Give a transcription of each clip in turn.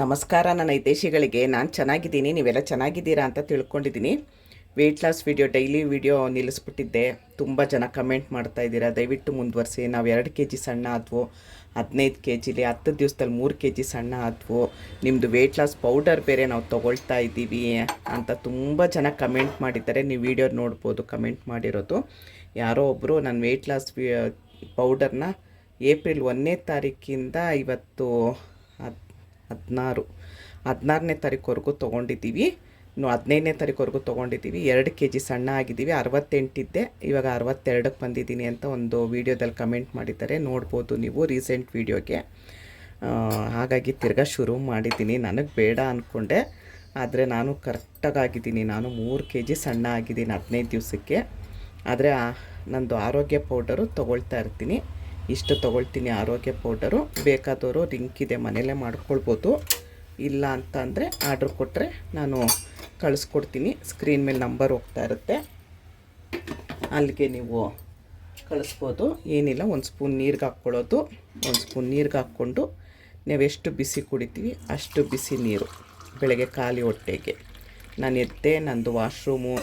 ನಮಸ್ಕಾರ ನನ್ನ ಹಿತೇಶಿಗಳಿಗೆ ನಾನು ಚೆನ್ನಾಗಿದ್ದೀನಿ, ನೀವೆಲ್ಲ ಚೆನ್ನಾಗಿದ್ದೀರಾ ಅಂತ ತಿಳ್ಕೊಂಡಿದ್ದೀನಿ. Weight loss video daily video ನಿಲ್ಲಿಸ್ಬಿಟ್ಟಿದ್ದೆ. ತುಂಬ ಜನ ಕಮೆಂಟ್ ಮಾಡ್ತಾ ಇದ್ದೀರಾ. ದಯವಿಟ್ಟು ಮುಂದುವರಿಸಿ. ನಾವು ಎರಡು ಕೆ ಜಿ ಸಣ್ಣ ಆದ್ವು. ಹದಿನೈದು ಕೆ ಜಿಲಿ ಹತ್ತು ದಿವಸದಲ್ಲಿ ಮೂರು ಕೆ ಜಿ ಸಣ್ಣ ಆದ್ವು. ನಿಮ್ಮದು ವೆಯ್ಟ್ ಲಾಸ್ ಪೌಡರ್ ಬೇರೆ ನಾವು ತೊಗೊಳ್ತಾ ಇದ್ದೀವಿ ಅಂತ ತುಂಬ ಜನ ಕಮೆಂಟ್ ಮಾಡಿದ್ದಾರೆ. ನೀವು ವಿಡಿಯೋ ನೋಡ್ಬೋದು ಕಮೆಂಟ್ ಮಾಡಿರೋದು. ಯಾರೋ ಒಬ್ಬರು ನನ್ನ ವೆಯ್ಟ್ ಲಾಸ್ ಪೌಡರ್ನ ಏಪ್ರಿಲ್ ಒಂದನೇ ತಾರೀಕಿಂದ ಇವತ್ತು ಹದಿನಾರು. ಹದಿನಾರನೇ ತಾರೀಕುವರೆಗೂ ತೊಗೊಂಡಿದ್ದೀವಿ. ಇನ್ನು ಹದಿನೈದನೇ ತಾರೀಕುವರೆಗೂ ತೊಗೊಂಡಿದ್ದೀವಿ. ಎರಡು ಕೆ ಜಿ ಸಣ್ಣ ಆಗಿದ್ದೀವಿ. ಅರವತ್ತೆಂಟಿದ್ದೆ. ಇವಾಗ ಅರವತ್ತೆರಡಕ್ಕೆ ಬಂದಿದ್ದೀನಿ ಅಂತ ಒಂದು ವೀಡಿಯೋದಲ್ಲಿ ಕಮೆಂಟ್ ಮಾಡಿದ್ದಾರೆ. ನೋಡ್ಬೋದು ನೀವು ರೀಸೆಂಟ್ ವೀಡಿಯೋಗೆ. ಹಾಗಾಗಿ ತಿರ್ಗಾ ಶುರು ಮಾಡಿದ್ದೀನಿ. ನನಗೆ ಬೇಡ ಅಂದ್ಕೊಂಡೆ ಆದರೆ ನಾನು ಕರೆಕ್ಟಾಗಿದ್ದೀನಿ ನಾನು ಮೂರು ಕೆ ಜಿ ಸಣ್ಣ ಆಗಿದ್ದೀನಿ ಹದಿನೈದು ದಿವಸಕ್ಕೆ. ಆದರೆ ನಂದು ಆರೋಗ್ಯ ಪೌಡರು ತೊಗೊಳ್ತಾ ಇರ್ತೀನಿ. ಇಷ್ಟು ತೊಗೊಳ್ತೀನಿ ಆರೋಗ್ಯ ಪೌಡರು. ಬೇಕಾದವರು ಲಿಂಕ್ ಇದೆ ಮನೆಯಲ್ಲೇ ಮಾಡ್ಕೊಳ್ಬೋದು. ಇಲ್ಲ ಅಂತ ಅಂದರೆ ಆರ್ಡ್ರ್ ಕೊಟ್ಟರೆ ನಾನು ಕಳಿಸ್ಕೊಡ್ತೀನಿ. ಸ್ಕ್ರೀನ್ ಮೇಲೆ ನಂಬರ್ ಹೋಗ್ತಾ ಇರುತ್ತೆ. ಅಲ್ಲಿಗೆ ನೀವು ಕಳಿಸ್ಬೋದು. ಏನಿಲ್ಲ, ಒಂದು ಸ್ಪೂನ್ ನೀರಿಗೆ ಹಾಕ್ಕೊಳ್ಳೋದು. ಒಂದು ಸ್ಪೂನ್ ನೀರಿಗೆ ಹಾಕ್ಕೊಂಡು ಎಷ್ಟು ಬಿಸಿ ಕುಡಿತೀವಿ ಅಷ್ಟು ಬಿಸಿ ನೀರು. ಬೆಳಗ್ಗೆ ಖಾಲಿ ಹೊಟ್ಟೆಗೆ. ನಾನು ಎದ್ದೆ, ನಂದು ವಾಶ್ರೂಮು,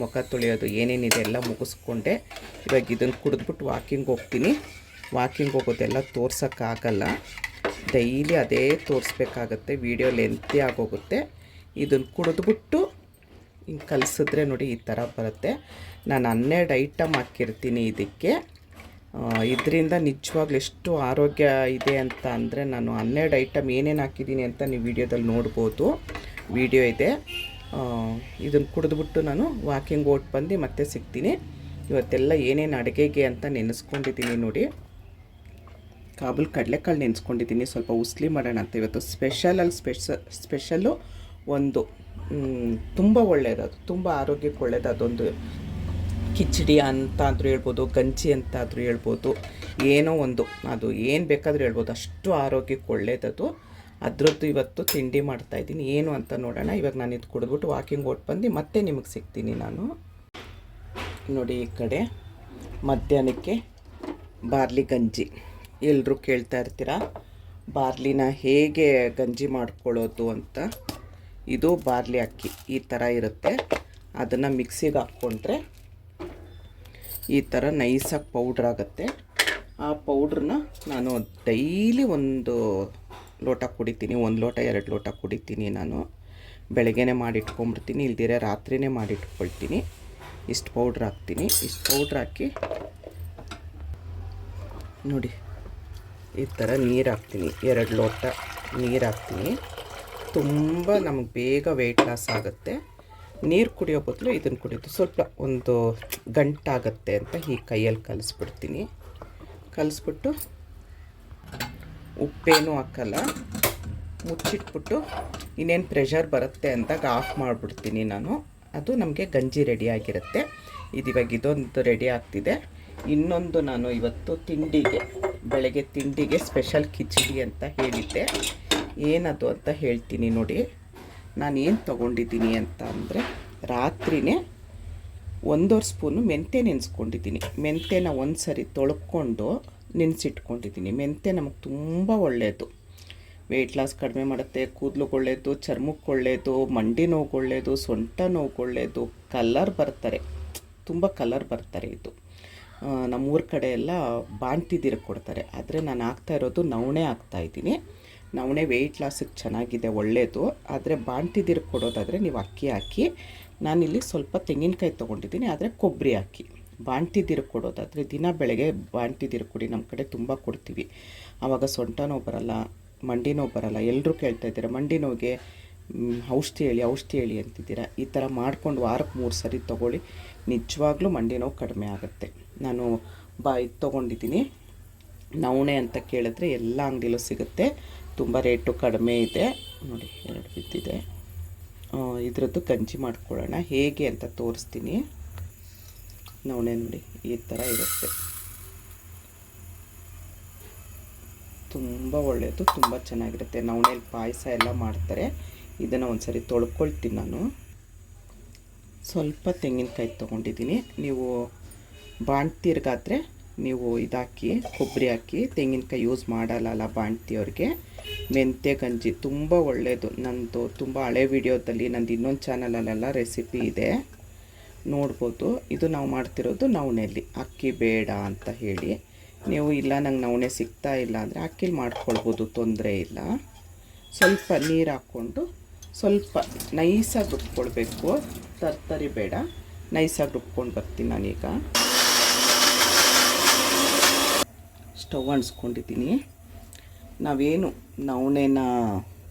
ಮುಖ ತೊಳೆಯೋದು ಏನೇನಿದೆ ಎಲ್ಲ ಮುಗಿಸ್ಕೊಂಡೆ. ಇವಾಗ ಇದನ್ನು ಕುಡಿದ್ಬಿಟ್ಟು ವಾಕಿಂಗ್ ಹೋಗ್ತೀನಿ. ವಾಕಿಂಗ್ ಹೋಗೋದೆಲ್ಲ ತೋರ್ಸೋಕ್ಕಾಗಲ್ಲ. ಡೈಲಿ ಅದೇ ತೋರಿಸ್ಬೇಕಾಗತ್ತೆ, ವೀಡಿಯೋ ಲೆಂತಿ ಆಗೋಗುತ್ತೆ. ಇದನ್ನು ಕುಡಿದ್ಬಿಟ್ಟು ಹಿಂಗೆ ಕಲಿಸಿದ್ರೆ ನೋಡಿ ಈ ಥರ ಬರುತ್ತೆ. ನಾನು ಹನ್ನೆರಡು ಐಟಮ್ ಹಾಕಿರ್ತೀನಿ ಇದಕ್ಕೆ. ಇದರಿಂದ ನಿಜವಾಗ್ಲೂ ಎಷ್ಟು ಆರೋಗ್ಯ ಇದೆ ಅಂತ ಅಂದರೆ ನಾನು ಹನ್ನೆರಡು ಐಟಮ್ ಏನೇನು ಹಾಕಿದ್ದೀನಿ ಅಂತ ನೀವು ವೀಡಿಯೋದಲ್ಲಿ ನೋಡ್ಬೋದು. ವೀಡಿಯೋ ಇದೆ. ಇದನ್ನು ಕುಡಿದ್ಬಿಟ್ಟು ನಾನು ವಾಕಿಂಗ್ ಓಟ್ ಬಂದು ಮತ್ತೆ ಸಿಗ್ತೀನಿ. ಇವತ್ತೆಲ್ಲ ಏನೇನು ಅಡುಗೆಗೆ ಅಂತ ನೆನೆಸ್ಕೊಂಡಿದ್ದೀನಿ ನೋಡಿ. ಕಾಬೂಲ್ ಕಡಲೆಕಾಳು ನೆನೆಸ್ಕೊಂಡಿದ್ದೀನಿ. ಸ್ವಲ್ಪ ಉಸ್ಲಿ ಮಾಡೋಣ ಅಂತ. ಇವತ್ತು ಸ್ಪೆಷಲಲ್ಲಿ ಸ್ಪೆಷ ಸ್ಪೆಷಲ್ಲು ಒಂದು ತುಂಬ ಒಳ್ಳೆಯದದು ತುಂಬ ಆರೋಗ್ಯಕ್ಕೆ ಒಳ್ಳೆಯದು ಅದೊಂದು. ಕಿಚಡಿ ಅಂತಾದರೂ ಹೇಳ್ಬೋದು, ಗಂಜಿ ಅಂತಾದರೂ ಹೇಳ್ಬೋದು. ಏನೋ ಒಂದು. ಅದು ಏನು ಬೇಕಾದರೂ ಹೇಳ್ಬೋದು. ಅಷ್ಟು ಆರೋಗ್ಯಕ್ಕೆ ಒಳ್ಳೆಯದದು ಅದರದ್ದು ಇವತ್ತು ತಿಂಡಿ ಮಾಡ್ತಾಯಿದ್ದೀನಿ ಏನು ಅಂತ ನೋಡೋಣ. ಇವಾಗ ನಾನು ಇದು ಕುಡಿದ್ಬಿಟ್ಟು ವಾಕಿಂಗ್ ಓಟ್ ಬಂದು ಮತ್ತೆ ನಿಮಗೆ ಸಿಗ್ತೀನಿ ನಾನು. ನೋಡಿ ಈ ಕಡೆ ಮಧ್ಯಾಹ್ನಕ್ಕೆ ಬಾರ್ಲಿ ಗಂಜಿ. ಎಲ್ಲರೂ ಕೇಳ್ತಾ ಇರ್ತೀರ? ಬಾರ್ಲಿನ ಹೇಗೆ ಗಂಜಿ ಮಾಡ್ಕೊಳ್ಳೋದು ಅಂತ? ಇದು ಬಾರ್ಲಿ ಅಕ್ಕಿ, ಈ ಥರ ಇರುತ್ತೆ. ಅದನ್ನು ಮಿಕ್ಸಿಗೆ ಹಾಕ್ಕೊಂಡ್ರೆ ಈ ಥರ ನೈಸಾಗಿ ಪೌಡ್ರ್ ಆಗುತ್ತೆ. ಆ ಪೌಡ್ರನ್ನ ನಾನು ಡೈಲಿ ಒಂದು ಲೋಟ ಕುಡಿತೀನಿ, ಒಂದು ಲೋಟ, ಎರಡು ಲೋಟ ಕುಡಿತೀನಿ ನಾನು. ಬೆಳಗ್ಗೆನೇ ಮಾಡಿಟ್ಕೊಂಬಿಡ್ತೀನಿ ಇಲ್ದಿರ ರಾತ್ರಿನೇ ಮಾಡಿಟ್ಕೊಳ್ತೀನಿ. ಇಷ್ಟು ಪೌಡ್ರ್ ಹಾಕ್ತೀನಿ, ಇಷ್ಟು ಪೌಡ್ರ್ ಹಾಕಿ ನೋಡಿ. ಈ ಥರ ನೀರು ಹಾಕ್ತೀನಿ. ಎರಡು ಲೋಟ ನೀರು ಹಾಕ್ತೀನಿ. ತುಂಬ ನಮಗೆ ಬೇಗ ವೆಯ್ಟ್ ಲಾಸ್ ಆಗುತ್ತೆ. ನೀರು ಕುಡಿಯೋ ಬದಲು ಇದನ್ನು ಕುಡಿಯೋದು ಸ್ವಲ್ಪ ಒಂದು ಗಂಟಾಗತ್ತೆ ಅಂತ ಈ ಕೈಯಲ್ಲಿ ಕಲಿಸ್ಬಿಡ್ತೀನಿ. ಕಲಿಸ್ಬಿಟ್ಟು ಉಪ್ಪೇನೂ ಹಾಕಲ್ಲ. ಮುಚ್ಚಿಟ್ಬಿಟ್ಟು ಇನ್ನೇನು ಪ್ರೆಷರ್ ಬರುತ್ತೆ ಅಂದಾಗ ಆಫ್ ಮಾಡಿಬಿಡ್ತೀನಿ ನಾನು. ಅದು ನಮಗೆ ಗಂಜಿ ರೆಡಿ ಆಗಿರುತ್ತೆ. ಇದು ಇವಾಗ ಇದೊಂದು ರೆಡಿ ಆಗ್ತಿದೆ. ಇನ್ನೊಂದು ನಾನು ಇವತ್ತು ತಿಂಡಿಗೆ ಬೆಳಗ್ಗೆ ತಿಂಡಿಗೆ ಸ್ಪೆಷಲ್ ಕಿಚಡಿ ಅಂತ ಹೇಳಿದ್ದೆ. ಏನದು ಅಂತ ಹೇಳ್ತೀನಿ ನೋಡಿ. ನಾನು ಏನು ತೊಗೊಂಡಿದ್ದೀನಿ ಅಂತ ಅಂದರೆ ರಾತ್ರಿನೇ ಒಂದೂವರೆ ಸ್ಪೂನು ಮೆಂತ್ಯ ನೆನೆಸ್ಕೊಂಡಿದ್ದೀನಿ. ಮೆಂತ್ಯನ ಒಂದು ಸರಿ ತೊಳ್ಕೊಂಡು ನೆನೆಸಿಟ್ಕೊಂಡಿದ್ದೀನಿ. ಮೆಂತ್ಯ ನಮಗೆ ತುಂಬ ಒಳ್ಳೆಯದು ವೆಯ್ಟ್ ಲಾಸ್ ಕಡಿಮೆ ಮಾಡುತ್ತೆ, ಕೂದಲುಗೆ ಒಳ್ಳೆಯದು ಚರ್ಮಕ್ಕೆ ಒಳ್ಳೆಯದು ಮಂಡಿ ನೋವು ಒಳ್ಳೆಯದು ಸೊಂಟ ನೋವು ಒಳ್ಳೆಯದು ಕಲರ್ ಬರ್ತಾರೆ. ತುಂಬ ಕಲರ್ ಬರ್ತಾರೆ ಇದು. ನಮ್ಮೂರ ಕಡೆ ಎಲ್ಲ ಬಾಣ್ತಿದಿರ ಕೊಡ್ತಾರೆ. ಆದರೆ ನಾನು ಹಾಕ್ತಾ ಇರೋದು ನವಣೆ ಹಾಕ್ತಾಯಿದ್ದೀನಿ ನವಣೆ ವೆಯ್ಟ್ ಲಾಸಿಗೆ ಚೆನ್ನಾಗಿದೆ ಒಳ್ಳೆಯದು ಆದರೆ ಬಾಣ್ತಿದಿರ ಕೊಡೋದಾದರೆ ನೀವು ಅಕ್ಕಿ ಹಾಕಿ, ನಾನಿಲ್ಲಿ ಸ್ವಲ್ಪ ತೆಂಗಿನಕಾಯಿ ತೊಗೊಂಡಿದ್ದೀನಿ, ಆದರೆ ಕೊಬ್ಬರಿ ಹಾಕಿ. ಬಾಣ್ತಿದಿರ ಕೊಡೋದಾದರೆ ದಿನ ಬೆಳಗ್ಗೆ ಬಾಣ್ತಿದಿರ ಕೊಡಿ ನಮ್ಮ ಕಡೆ ತುಂಬ ಕೊಡ್ತೀವಿ. ಆವಾಗ ಸೊಂಟ ಬರಲ್ಲ, ಮಂಡಿ ಬರಲ್ಲ. ಎಲ್ಲರೂ ಕೇಳ್ತಾ ಇದ್ದೀರ, ಮಂಡಿ ನೋವಿಗೆ ಔಷಧಿ ಹೇಳಿ ಔಷಧಿ ಹೇಳಿ ಅಂತಿದ್ದೀರಾ? ಈ ಥರ ಮಾಡ್ಕೊಂಡು ವಾರಕ್ಕೆ ಮೂರು ಸರಿ ತೊಗೊಳ್ಳಿ. ನಿಜವಾಗ್ಲೂ ಮಂಡಿ ನೋವು ಕಡಿಮೆ ಆಗುತ್ತೆ. ನಾನು ಬಾಯ್ ಇದು ತೊಗೊಂಡಿದ್ದೀನಿ. ನವಣೆ ಅಂತ ಕೇಳಿದ್ರೆ ಎಲ್ಲ ಅಂಗಡಿಲೂ ಸಿಗುತ್ತೆ. ತುಂಬ ರೇಟು ಕಡಿಮೆ ಇದೆ. ನೋಡಿ, ಎರಡು ಬಿದ್ದಿದೆ. ಇದರದ್ದು ಗಂಜಿ ಮಾಡ್ಕೊಳ್ಳೋಣ. ಹೇಗೆ ಅಂತ ತೋರಿಸ್ತೀನಿ. ನವಣೆ ನೋಡಿ, ಈ ಥರ ಇರುತ್ತೆ. ತುಂಬ ಒಳ್ಳೆಯದು, ತುಂಬ ಚೆನ್ನಾಗಿರುತ್ತೆ. ನವಣೆಯಲ್ಲಿ ಪಾಯಸ ಎಲ್ಲ ಮಾಡ್ತಾರೆ. ಇದನ್ನು ಒಂದು ಸರಿ ತೊಳ್ಕೊಳ್ತೀನಿ ನಾನು. ಸ್ವಲ್ಪ ತೆಂಗಿನಕಾಯಿ ತೊಗೊಂಡಿದ್ದೀನಿ. ನೀವು ಬಾಣ್ತೀರ್ಗಾದರೆ ನೀವು ಇದಾಕಿ, ಕೊಬ್ಬರಿ ಹಾಕಿ, ತೆಂಗಿನಕಾಯಿ ಯೂಸ್ ಮಾಡಲ್ಲ ಬಾಣ್ತಿಯವ್ರಿಗೆ ಮೆಂತ್ಯ, ಗಂಜಿ ತುಂಬ ಒಳ್ಳೆಯದು ನಂದು ತುಂಬ ಹಳೆ ವಿಡಿಯೋದಲ್ಲಿ ನಂದು ಇನ್ನೊಂದು ಚಾನಲಲ್ಲೆಲ್ಲ ರೆಸಿಪಿ ಇದೆ. ನೋಡ್ಬೋದು. ಇದು ನಾವು ಮಾಡ್ತಿರೋದು ನವಣೆಯಲ್ಲಿ ಅಕ್ಕಿ ಬೇಡ ಅಂತ ಹೇಳಿ. ನೀವು ಇಲ್ಲ, ನಂಗೆ ನವಣೆ ಸಿಗ್ತಾ ಇಲ್ಲ ಅಂದರೆ ಅಕ್ಕಿಲಿ ಮಾಡ್ಕೊಳ್ಬೋದು, ತೊಂದರೆ ಇಲ್ಲ. ಸ್ವಲ್ಪ ನೀರು ಹಾಕ್ಕೊಂಡು ಸ್ವಲ್ಪ ನೈಸಾಗಿ ರುಬ್ಕೊಳ್ಬೇಕು. ತರ್ತರಿ ಬೇಡ. ನೈಸಾಗಿ ರುಬ್ಕೊಂಡು ಬರ್ತೀನಿ ನಾನೀಗ. ಸ್ಟವ್ ನಾವೇನು ನವಣೆನ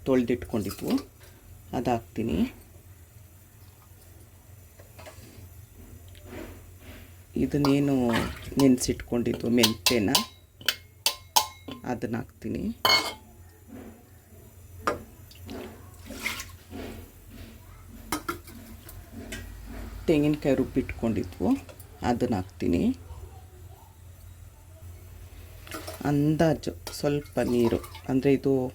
ತೊಳೆದಿಟ್ಕೊಂಡಿದ್ವು ಅದು ಹಾಕ್ತೀನಿ ಇದನ್ನೇನು ನೆನೆಸಿಟ್ಕೊಂಡಿದ್ದು ಮೆಂತೆನ ಅದನ್ನು ಹಾಕ್ತೀನಿ ತೆಂಗಿನಕಾಯಿ ರುಬ್ಬಿಟ್ಕೊಂಡಿದ್ವು ಅದನ್ನು ಹಾಕ್ತೀನಿ ಅಂದಾಜು, ಸ್ವಲ್ಪ ನೀರು. ಅಂದರೆ ಇದು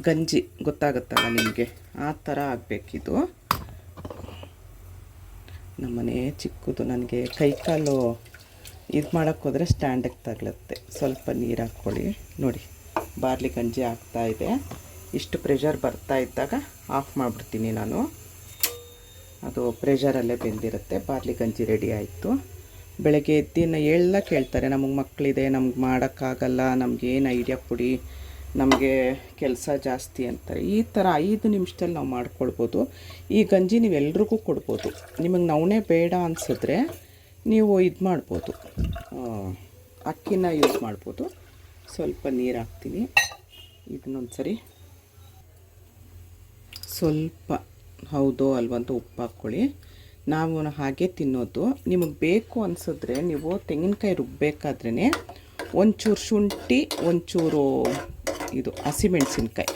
ಗಂಜಿ, ಗೊತ್ತಾಗುತ್ತಲ್ಲ ನಿಮಗೆ? ಆ ಥರ ಆಗಬೇಕಿದು. ನಮ್ಮನೆ ಚಿಕ್ಕದು ನನಗೆ ಕೈಕಾಲು ಇದು ಮಾಡೋಕ್ಕೋದ್ರೆ ಸ್ಟ್ಯಾಂಡಕ್ಕೆ ತಗಲುತ್ತೆ. ಸ್ವಲ್ಪ ನೀರು ಹಾಕ್ಕೊಳ್ಳಿ. ನೋಡಿ, ಬಾರ್ಲಿ ಗಂಜಿ ಆಗ್ತಾ ಇದೆ. ಇಷ್ಟು ಪ್ರೆಷರ್ ಬರ್ತಾ ಇದ್ದಾಗ ಆಫ್ ಮಾಡಿಬಿಡ್ತೀನಿ ನಾನು. ಅದು ಪ್ರೆಷರಲ್ಲೇ ಬೆಂದಿರುತ್ತೆ. ಬಾರ್ಲಿ ಗಂಜಿ ರೆಡಿ ಆಯಿತು. ಬೆಳಗ್ಗೆ ಎದ್ದಿನ ಎಲ್ಲ ಕೇಳ್ತಾರೆ, ನಮಗೆ ಮಕ್ಕಳಿದೆ ನಮ್ಗೆ ಮಾಡೋಕ್ಕಾಗಲ್ಲ ನಮಗೇನು ಐಡಿಯಾ ಕೊಡಿ, ನಮಗೆ ಕೆಲಸ ಜಾಸ್ತಿ ಅಂತಾರೆ. ಈ ಥರ ಐದು ನಿಮಿಷದಲ್ಲಿ ನಾವು ಮಾಡ್ಕೊಳ್ಬೋದು. ಈ ಗಂಜಿ ನೀವು ಎಲ್ರಿಗೂ ಕೊಡ್ಬೋದು. ನಿಮಗೆ ನವಣೆ ಬೇಡ ಅನಿಸಿದ್ರೆ ನೀವು ಇದು ಮಾಡ್ಬೋದು. ಅಕ್ಕಿನ ಯೂಸ್ ಮಾಡ್ಬೋದು. ಸ್ವಲ್ಪ ನೀರು ಹಾಕ್ತೀನಿ. ಇದನ್ನೊಂದು ಸರಿ ಸ್ವಲ್ಪ ಹೌದೋ, ಅಲ್ವಂತೂ ಉಪ್ಪು ಹಾಕ್ಕೊಳ್ಳಿ. ನಾವು ಹಾಗೆ ತಿನ್ನೋದು. ನಿಮಗೆ ಬೇಕು ಅನಿಸಿದ್ರೆ ನೀವು ತೆಂಗಿನಕಾಯಿ ರುಬ್ಬಬೇಕಾದ್ರೇ ಒಂಚೂರು ಶುಂಠಿ, ಒಂಚೂರು ಇದು ಹಸಿಮೆಣಸಿನ್ಕಾಯಿ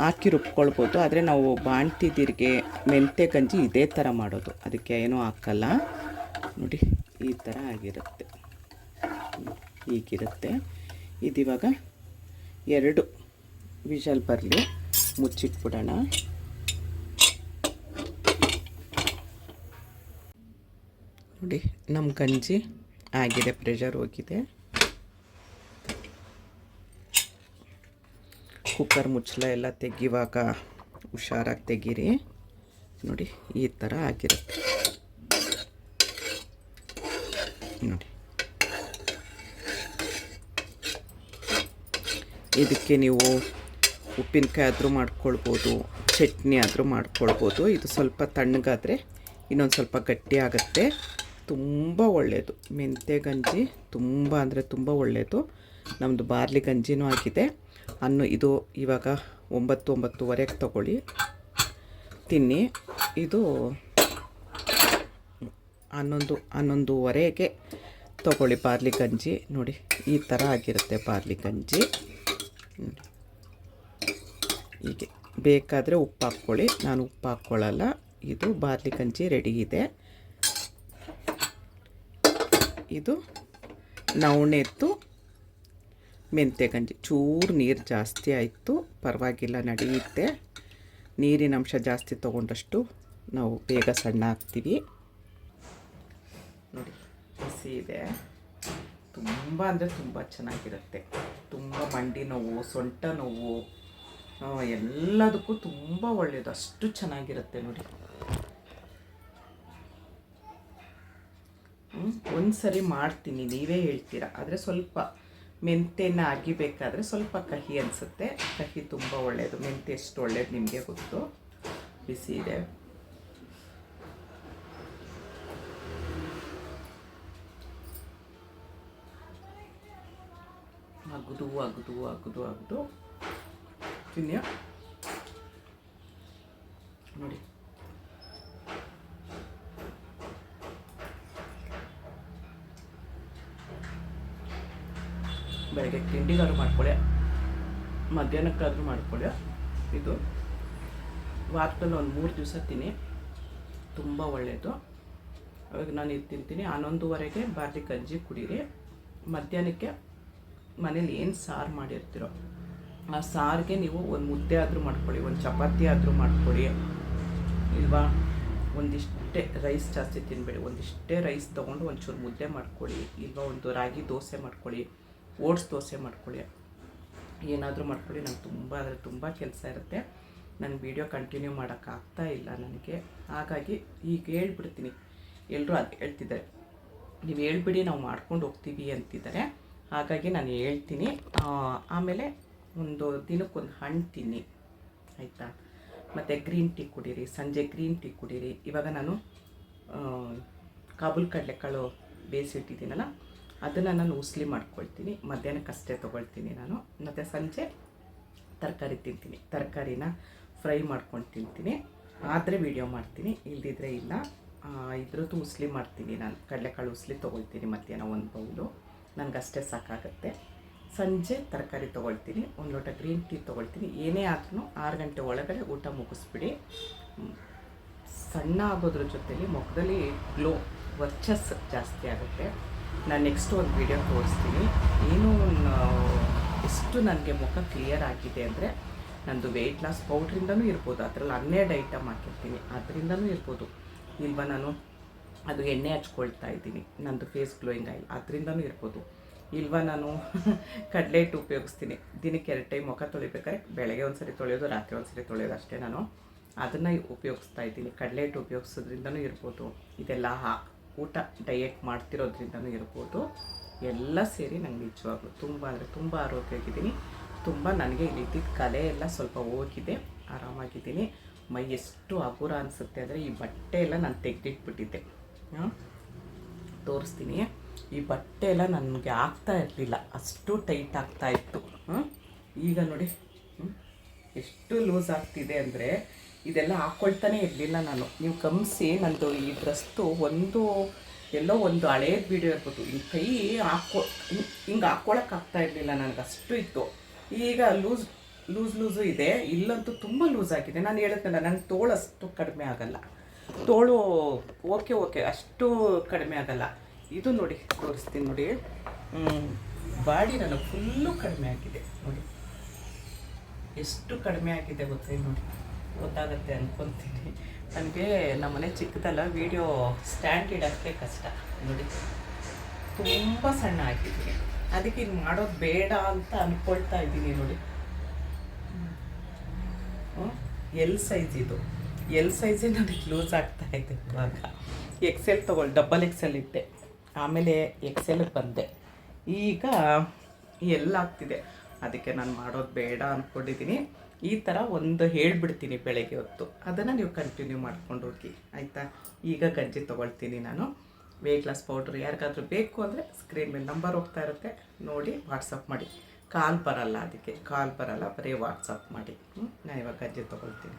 ಹಾಕಿ ರುಬ್ಕೊಳ್ಬೋದು. ಆದರೆ ನಾವು ಬಾಣ್ತಿದ್ದೀರಿಗೆ ಮೆಂತೆ ಗಂಜಿ ಇದೇ ಥರ ಮಾಡೋದು. ಅದಕ್ಕೆ ಏನೂ ಹಾಕಲ್ಲ. ನೋಡಿ, ಈ ಥರ ಆಗಿರುತ್ತೆ. ಹೀಗಿರುತ್ತೆ ಇದಿವಾಗ ಎರಡು ವಿಷಲ್ ಬರಲಿ. ಮುಚ್ಚಿಟ್ಬಿಡೋಣ. ನೋಡಿ ನಮ್ಮ ಗಂಜಿ ಆಗಿದೆ ಪ್ರೆಷರ್ ಹೋಗಿದೆ. ಕುಕ್ಕರ್ ಮುಚ್ಚಲ ಎಲ್ಲ ತೆಗಿವಾಗ ಹುಷಾರಾಗಿ ತೆಗೀರಿ. ನೋಡಿ, ಈ ಥರ ಆಗಿರುತ್ತೆ. ನೋಡಿ. ಇದಕ್ಕೆ ನೀವು ಉಪ್ಪಿನಕಾಯಿ ಆದರೂ ಮಾಡ್ಕೊಳ್ಬೋದು, ಚಟ್ನಿ ಆದರೂ ಮಾಡ್ಕೊಳ್ಬೋದು. ಇದು ಸ್ವಲ್ಪ ತಣ್ಣಗಾದರೆ ಇನ್ನೊಂದು ಸ್ವಲ್ಪ ಗಟ್ಟಿ ಆಗುತ್ತೆ. ತುಂಬ ಒಳ್ಳೆಯದು ಮೆಂತ್ಯ ಗಂಜಿ ತುಂಬ ಅಂದರೆ ತುಂಬ ಒಳ್ಳೆಯದು ನಮ್ಮದು ಬಾರ್ಲಿ ಗಂಜಿನೂ ಆಗಿದೆ. ಅನ್ನು ಇದು ಇವಾಗ ಒಂಬತ್ತು, ಒಂಬತ್ತುವರೆಗೆ ತಗೊಳ್ಳಿ. ತಿನ್ನಿ. ಇದು ಹನ್ನೊಂದು, ಹನ್ನೊಂದುವರೆಗೆ ತಗೊಳ್ಳಿ ಬಾರ್ಲಿ ಗಂಜಿ. ನೋಡಿ, ಈ ಥರ ಆಗಿರುತ್ತೆ ಬಾರ್ಲಿ ಗಂಜಿ. ಹೀಗೆ. ಬೇಕಾದರೆ ಉಪ್ಪು ಹಾಕ್ಕೊಳ್ಳಿ. ನಾನು ಉಪ್ಪು ಹಾಕ್ಕೊಳ್ಳಲ್ಲ. ಇದು ಬಾರ್ಲಿ ಗಂಜಿ ರೆಡಿ ಇದೆ. ಇದು ನವಣೆತ್ತು, ಮೆಂತ್ಯ ಗಂಜಿ. ಚೂರು ನೀರು ಜಾಸ್ತಿ ಆಯಿತು, ಪರವಾಗಿಲ್ಲ, ನಡೆಯುತ್ತೆ. ನೀರಿನ ಅಂಶ ಜಾಸ್ತಿ ತೊಗೊಂಡಷ್ಟು ನಾವು ಬೇಗ ಸಣ್ಣ ಹಾಕ್ತೀವಿ ನೋಡಿ ಹಸಿ ಇದೆ. ತುಂಬ ಅಂದರೆ ತುಂಬ ಚೆನ್ನಾಗಿರುತ್ತೆ. ತುಂಬ ಮಂಡಿ ನೋವು, ಸೊಂಟ ನೋವು ಎಲ್ಲದಕ್ಕೂ ತುಂಬ ಒಳ್ಳೆಯದು ಅಷ್ಟು ಚೆನ್ನಾಗಿರುತ್ತೆ ನೋಡಿ. ಒಂದು ಸರಿ ಮಾಡ್ತೀನಿ, ನೀವೇ ಹೇಳ್ತೀರಾ? ಆದರೆ ಸ್ವಲ್ಪ ಮೆಂತೆನ ಅಗಿಬೇಕಾದ್ರೆ ಸ್ವಲ್ಪ ಕಹಿ ಅನಿಸುತ್ತೆ. ಕಹಿ ತುಂಬ ಒಳ್ಳೆಯದು ಮೆಂತೆ ಎಷ್ಟು ಒಳ್ಳೇದು ನಿಮಗೆ ಗೊತ್ತು? ಬಿಸಿ ಇದೆ. ಅಗದು ಅಗದು ಅಗದು ಅಗದು. ತಿನ್ಯಾ? ನೋಡಿ. ಬೆಳಗ್ಗೆ ತಿಂಡಿಗಾದ್ರೂ ಮಾಡ್ಕೊಳ್ಳಿ, ಮಧ್ಯಾಹ್ನಕ್ಕಾದರೂ ಮಾಡ್ಕೊಳ್ಳಿ. ಇದು ವಾರದಲ್ಲಿ ಒಂದು ಮೂರು ದಿವಸ ತಿನ್ನಿ. ತುಂಬ ಒಳ್ಳೆಯದು ಅವಾಗ ನಾನು ಇದು ತಿಂತೀನಿ. ಹನ್ನೊಂದುವರೆಗೆ ಬಾರ್ಲಿ ಗಂಜಿ ಕುಡೀರಿ. ಮಧ್ಯಾಹ್ನಕ್ಕೆ ಮನೇಲಿ ಏನು ಸಾರು ಮಾಡಿರ್ತೀರೋ ಆ ಸಾರಿಗೆ ನೀವು ಒಂದು ಮುದ್ದೆ ಆದರೂ ಮಾಡ್ಕೊಳ್ಳಿ, ಒಂದು ಚಪಾತಿ ಆದರೂ ಮಾಡ್ಕೊಳ್ಳಿ. ಇಲ್ವಾ? ಒಂದಿಷ್ಟೇ ರೈಸ್ ಜಾಸ್ತಿ ತಿನ್ನಬೇಡಿ ಒಂದಿಷ್ಟೇ ರೈಸ್ ತೊಗೊಂಡು ಒಂಚೂರು ಮುದ್ದೆ ಮಾಡ್ಕೊಳ್ಳಿ, ಇಲ್ವಾ? ಒಂದು ರಾಗಿ ದೋಸೆ ಮಾಡ್ಕೊಳ್ಳಿ. ಓಟ್ಸ್ ದೋಸೆ ಮಾಡ್ಕೊಳ್ಳಿ. ಏನಾದರೂ ಮಾಡ್ಕೊಳ್ಳಿ, ನಂಗೆ ತುಂಬ ಅಂದರೆ ತುಂಬ ಕೆಲಸ ಇರುತ್ತೆ. ನನ್ನ ವೀಡಿಯೋ ಕಂಟಿನ್ಯೂ ಮಾಡೋಕ್ಕಾಗ್ತಾ ಇಲ್ಲ ನನಗೆ. ಹಾಗಾಗಿ ಈಗ ಹೇಳ್ಬಿಡ್ತೀನಿ. ಎಲ್ಲರೂ ಅದು ಹೇಳ್ತಿದ್ದಾರೆ. ನೀವು ಹೇಳ್ಬಿಡಿ, ನಾವು ಮಾಡ್ಕೊಂಡು ಹೋಗ್ತೀವಿ ಅಂತಿದ್ದಾರೆ. ಹಾಗಾಗಿ ನಾನು ಹೇಳ್ತೀನಿ. ಆಮೇಲೆ ಒಂದು ದಿನಕ್ಕೊಂದು ಹಣ್ಣು ತಿನ್ನಿ. ಆಯಿತಾ? ಮತ್ತು ಗ್ರೀನ್ ಟೀ ಕುಡೀರಿ, ಸಂಜೆ ಗ್ರೀನ್ ಟೀ ಕುಡೀರಿ. ಇವಾಗ ನಾನು ಕಾಬೂಲ್ ಕಡಲೆಕಾಳು ಬೇಯಿಸಿಟ್ಟಿದ್ದೀನಲ್ಲ ಅದನ್ನು ನಾನು ಉಸ್ಲಿ ಮಾಡ್ಕೊಳ್ತೀನಿ ಮಧ್ಯಾಹ್ನಕ್ಕಷ್ಟೇ ತೊಗೊಳ್ತೀನಿ ನಾನು. ಮತ್ತು ಸಂಜೆ ತರಕಾರಿ ತಿಂತೀನಿ. ತರಕಾರಿನ ಫ್ರೈ ಮಾಡ್ಕೊಂಡು ತಿಂತೀನಿ. ಆದರೆ ವೀಡಿಯೋ ಮಾಡ್ತೀನಿ, ಇಲ್ದಿದ್ರೆ ಇಲ್ಲ. ಇದ್ರದ್ದು ಉಸ್ಲಿ ಮಾಡ್ತೀನಿ ನಾನು. ಕಡಲೆಕಾಳು ಉಸ್ಲಿ ತೊಗೊಳ್ತೀನಿ ಮಧ್ಯಾಹ್ನ ಒಂದು ಬೌಲು. ನನಗಷ್ಟೇ ಸಾಕಾಗುತ್ತೆ. ಸಂಜೆ ತರಕಾರಿ ತೊಗೊಳ್ತೀನಿ, ಒಂದು ಲೋಟ ಗ್ರೀನ್ ಟೀ ತೊಗೊಳ್ತೀನಿ. ಏನೇ ಆದ್ರೂ ಆರು ಗಂಟೆ ಒಳಗಡೆ ಊಟ ಮುಗಿಸ್ಬಿಡಿ. ಸಣ್ಣ ಆಗೋದ್ರ ಜೊತೆಲಿ ಮುಖದಲ್ಲಿ ಗ್ಲೋ, ವರ್ಚಸ್ ಜಾಸ್ತಿ ಆಗುತ್ತೆ. ನಾನು ನೆಕ್ಸ್ಟ್ ಒಂದು ವಿಡಿಯೋ ತೋರಿಸ್ತೀನಿ. ಏನು ಎಷ್ಟು ನನಗೆ ಮುಖ ಕ್ಲಿಯರ್ ಆಗಿದೆ ಅಂದರೆ ನಂದು ವೆಯ್ಟ್ ಲಾಸ್ ಪೌಡ್ರಿಂದನೂ ಇರ್ಬೋದು. ಅದರಲ್ಲಿ ಹನ್ನೆರಡು ಐಟಮ್ ಹಾಕಿರ್ತೀನಿ. ಅದರಿಂದನೂ ಇರ್ಬೋದು. ಇಲ್ವಾ ನಾನು? ಅದು ಎಣ್ಣೆ ಹಚ್ಕೊಳ್ತಾ ಇದ್ದೀನಿ. ನಂದು ಫೇಸ್ ಗ್ಲೋಯಿಂಗ್ ಆಯಿಲ್ ಅದರಿಂದನೂ ಇರ್ಬೋದು. ಇಲ್ವಾ ನಾನು? ಕಡಲೆ ಹಿಟ್ಟು ಉಪಯೋಗಿಸ್ತೀನಿ. ದಿನಕ್ಕೆ ಎರಡು ಟೈಮ್ ಮುಖ ತೊಳಿಬೇಕಾದ್ರೆ ಬೆಳಗ್ಗೆ ಒಂದ್ಸರಿ ತೊಳೆಯೋದು, ರಾತ್ರಿ ಒಂದ್ಸರಿ ತೊಳೆಯೋದು ಅಷ್ಟೇ ನಾನು. ಅದನ್ನು ಉಪಯೋಗಿಸ್ತಾ ಇದ್ದೀನಿ. ಕಡಲೆ ಹಿಟ್ಟು ಉಪಯೋಗಿಸೋದ್ರಿಂದನೂ ಇರ್ಬೋದು. ಇದೆಲ್ಲ ಊಟ ಡಯೆಟ್ ಮಾಡ್ತಿರೋದ್ರಿಂದನೂ ಇರ್ಬೋದು. ಎಲ್ಲ ಸೇರಿ ನಂಗೆ ನಿಜವಾಗ್ಲೂ ತುಂಬ ಅಂದರೆ ತುಂಬ ಆರೋಗ್ಯವಾಗಿದ್ದೀನಿ. ತುಂಬ ನನಗೆ ಇಲ್ಲಿ ಇದ್ದಿದ್ದ ಕಲೆ ಎಲ್ಲ ಸ್ವಲ್ಪ ಹೋಗಿದೆ. ಆರಾಮಾಗಿದ್ದೀನಿ. ಮೈ ಎಷ್ಟು ಹಗುರ ಅನಿಸುತ್ತೆ ಅಂದರೆ ಈ ಬಟ್ಟೆ ಎಲ್ಲ ನಾನು ತೆಗೆದಿಟ್ಬಿಟ್ಟಿದ್ದೆ. ತೋರಿಸ್ತೀನಿ. ಈ ಬಟ್ಟೆ ಎಲ್ಲ ನನಗೆ ಆಗ್ತಾ ಇರಲಿಲ್ಲ. ಅಷ್ಟು ಟೈಟ್ ಆಗ್ತಾ ಇತ್ತು. ಈಗ ನೋಡಿ. ಎಷ್ಟು ಲೂಸ್ ಆಗ್ತಿದೆ ಅಂದರೆ ಇದೆಲ್ಲ ಹಾಕ್ಕೊಳ್ತಾನೆ ಇರಲಿಲ್ಲ ನಾನು. ನೀವು ಗಮನಿಸಿ ನಂದು ಈ ಡ್ರೆಸ್ತು ಒಂದು ಎಲ್ಲೋ ಒಂದು ಹಳೇದು ವಿಡಿಯೋ ಇರ್ಬೋದು. ಈ ಕೈ ಹಾಕೋ ಹಿಂಗೆ ಹಾಕ್ಕೊಳಕ್ಕೆ ಆಗ್ತಾ ಇರಲಿಲ್ಲ ನನಗೆ, ಅಷ್ಟು ಇತ್ತು. ಈಗ ಲೂಸ್ ಲೂಸ್, ಲೂಸು ಇದೆ. ಇಲ್ಲಂತೂ ತುಂಬ ಲೂಸ್ ಆಗಿದೆ. ನಾನು ಹೇಳಿದ್ನಲ್ಲ ನನ್ನ ತೋಳು ಅಷ್ಟು ಕಡಿಮೆ ಆಗಲ್ಲ. ತೋಳು ಓಕೆ ಓಕೆ, ಅಷ್ಟು ಕಡಿಮೆ ಆಗಲ್ಲ. ಇದು ನೋಡಿ, ತೋರಿಸ್ತೀನಿ ನೋಡಿ. ಬಾಡಿ ನನಗೆ ಫುಲ್ಲು ಕಡಿಮೆ ಆಗಿದೆ. ನೋಡಿ. ಎಷ್ಟು ಕಡಿಮೆ ಆಗಿದೆ ಗೊತ್ತೇ ನೋಡಿ. ಗೊತ್ತಾಗತ್ತೆ ಅಂದ್ಕೊತೀನಿ ನನಗೆ ನಮ್ಮನೆ ಚಿಕ್ಕದಲ್ಲ ವಿಡಿಯೋ ಸ್ಟ್ಯಾಂಡ್ ಇಡೋಕ್ಕೆ ಕಷ್ಟ. ನೋಡಿ. ತುಂಬ ಸಣ್ಣ ಆಗಿದ್ದೀನಿ. ಅದಕ್ಕೆ ಇದು ಮಾಡೋದು ಬೇಡ ಅಂತ ಅಂದ್ಕೊಳ್ತಾ ಇದ್ದೀನಿ ನೋಡಿ. ಎಲ್ ಸೈಜ್ ಇದು. ಎಲ್ ಸೈಜೇ ನನಗೆ ಲೂಸ್ ಆಗ್ತಾ ಇದೆ ಇವಾಗ. ಎಕ್ಸೆಲ್ ತೊಗೊಳ್ಳಿ ಡಬಲ್ ಎಕ್ಸೆಲ್ ಇಟ್ಟೆ. ಆಮೇಲೆ ಎಕ್ಸೆಲ್ಗೆ ಬಂದೆ. ಈಗ ಎಲ್ ಆಗ್ತಿದೆ. ಅದಕ್ಕೆ ನಾನು ಮಾಡೋದು ಬೇಡ ಅಂದ್ಕೊಂಡಿದ್ದೀನಿ ಈ ಥರ ಒಂದು ಹೇಳಿಬಿಡ್ತೀನಿ ಬೆಳಗ್ಗೆ ಹೊತ್ತು. ಅದನ್ನು ನೀವು ಕಂಟಿನ್ಯೂ ಮಾಡ್ಕೊಂಡು ಹೋಗಿ, ಆಯಿತಾ? ಈಗ ಗಂಜಿ ತೊಗೊಳ್ತೀನಿ ನಾನು. ವೆಯ್ಟ್ ಲಾಸ್ ಪೌಡ್ರ್ ಯಾರಿಗಾದ್ರೂ ಬೇಕು ಅಂದರೆ ಸ್ಕ್ರೀನ್ ಮೇಲೆ ನಂಬರ್ ಹೋಗ್ತಾ ಇರುತ್ತೆ. ನೋಡಿ ವಾಟ್ಸಪ್ ಮಾಡಿ. ಕಾಲ್ ಬರಲ್ಲ ಅದಕ್ಕೆ. ಕಾಲ್ ಬರಲ್ಲ, ಬರೀ ವಾಟ್ಸಪ್ ಮಾಡಿ. ನಾನು ಇವಾಗ ಗಂಜಿ ತೊಗೊಳ್ತೀನಿ.